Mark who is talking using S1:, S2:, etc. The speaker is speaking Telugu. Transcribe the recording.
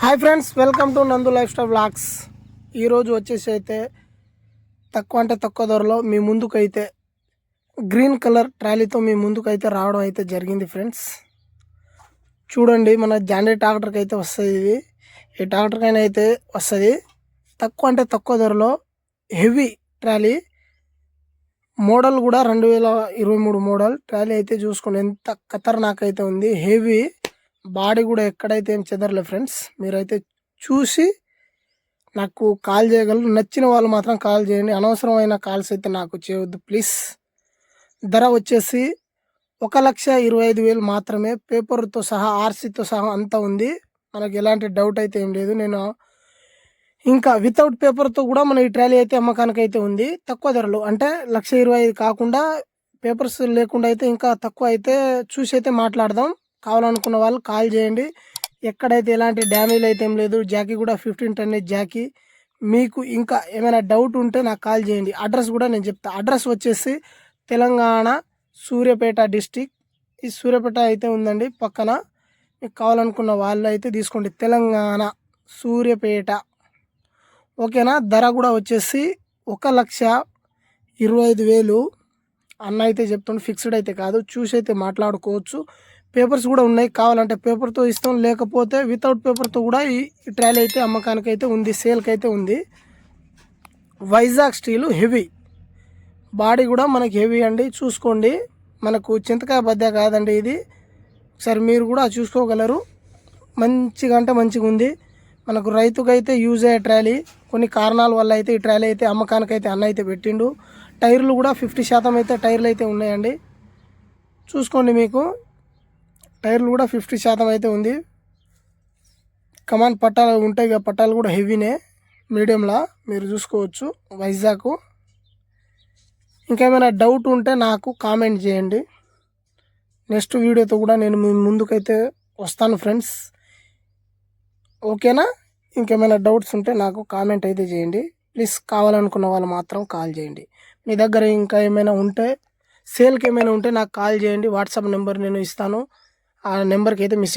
S1: Hi friends welcome to Nandu lifestyle blogs ఈరోజు వచ్చేసి అయితే తక్కువ అంటే తక్కువ ధరలో మీ ముందుకైతే గ్రీన్ కలర్ ట్రాలీతో మీ ముందుకైతే రావడం అయితే జరిగింది ఫ్రెండ్స్ చూడండి మన జాండీ ట్రాక్టర్కి అయితే వస్తుంది ఇది. ఈ ట్రాక్టర్కైనా అయితే వస్తుంది. తక్కువ అంటే తక్కువ ధరలో హెవీ ట్రాలీ మోడల్ కూడా రెండు వేల ఇరవై మూడు మోడల్ ట్రాలీ అయితే చూసుకోండి ఎంత ఖతర్నాక్ అయితే ఉంది. హెవీ బాడీ కూడా ఎక్కడైతే ఏం చెదరలే ఫ్రెండ్స్ మీరైతే చూసి నాకు కాల్ చేయగలరు. నచ్చిన వాళ్ళు మాత్రం కాల్ చేయండి. అనవసరమైన కాల్స్ అయితే నాకు చేయవద్దు ప్లీజ్. ధర వచ్చేసి ఒక లక్ష ఇరవై ఐదు వేలు మాత్రమే. పేపర్తో సహా ఆర్సీతో సహా అంతా ఉంది. మనకు ఎలాంటి డౌట్ అయితే ఏం లేదు. నేను ఇంకా వితౌట్ పేపర్తో కూడా మన ఈ ట్రాలీ అయితే అమ్మకానికి అయితే ఉంది. తక్కువ ధరలు. అంటే లక్ష ఇరవై ఐదు కాకుండా పేపర్స్ లేకుండా అయితే ఇంకా తక్కువ అయితే చూసి అయితే మాట్లాడదాం. కావాలనుకున్న వాళ్ళు కాల్ చేయండి. ఎక్కడైతే ఎలాంటి డ్యామేజ్ అయితే ఏం లేదు. జాకీ కూడా ఫిఫ్టీన్ టన్ జాకీ. మీకు ఇంకా ఏమైనా డౌట్ ఉంటే నాకు కాల్ చేయండి. అడ్రస్ కూడా నేను చెప్తా. అడ్రస్ వచ్చేసి తెలంగాణ సూర్యాపేట డిస్టిక్ ఈ సూర్యాపేట అయితే ఉందండి. పక్కన మీకు కావాలనుకున్న వాళ్ళు అయితే తీసుకోండి. తెలంగాణ సూర్యాపేట. ఓకేనా? ధర కూడా వచ్చేసి ఒక లక్ష ఇరవై ఐదు వేలు. అన్న అయితే చెప్తుండే. ఫిక్స్డ్ అయితే కాదు. చూసి అయితే మాట్లాడుకోవచ్చు. పేపర్స్ కూడా ఉన్నాయి. కావాలంటే పేపర్తో ఇస్తాం. లేకపోతే వితౌట్ పేపర్తో కూడా ఈ ట్రాలీ అయితే అమ్మకానికి అయితే ఉంది. సేల్కి అయితే ఉంది. Vizag steel heavy. బాడీ కూడా మనకి హెవీ అండి. చూసుకోండి. మనకు చింతకాయ బద్ద కాదండి ఇది. ఒకసారి మీరు కూడా చూసుకోగలరు. మంచిగా అంటే మంచిగా ఉంది. మనకు రైతుకైతే యూజ్ అయ్యే ట్రాలీ. కొన్ని కారణాల వల్ల అయితే ఈ ట్రాలీ అయితే అమ్మకానికి అయితే అన్న అయితే పెట్టిండు. టైర్లు కూడా ఫిఫ్టీ శాతం అయితే టైర్లు అయితే ఉన్నాయండి. చూసుకోండి మీకు. టైర్లు కూడా ఫిఫ్టీ శాతం అయితే ఉంది. కమాన్ పట్టాలు ఉంటాయి కదా పట్టాలు కూడా హెవీనే మీడియంలా మీరు చూసుకోవచ్చు వైజాగ్ ఇంకేమైనా డౌట్ ఉంటే నాకు కామెంట్ చేయండి. నెక్స్ట్ వీడియోతో కూడా నేను మీ ముందుకైతే వస్తాను ఫ్రెండ్స్ ఓకేనా ఇంకేమైనా డౌట్స్ ఉంటే నాకు కామెంట్ అయితే చేయండి. ప్లీజ్ కావాలనుకున్న వాళ్ళు మాత్రం కాల్ చేయండి. మీ దగ్గర ఇంకా ఏమైనా ఉంటే సేల్కి ఏమైనా ఉంటే నాకు కాల్ చేయండి. వాట్సాప్ నెంబర్ నేను ఇస్తాను. ఆ నెంబర్కి అయితే మెసేజ్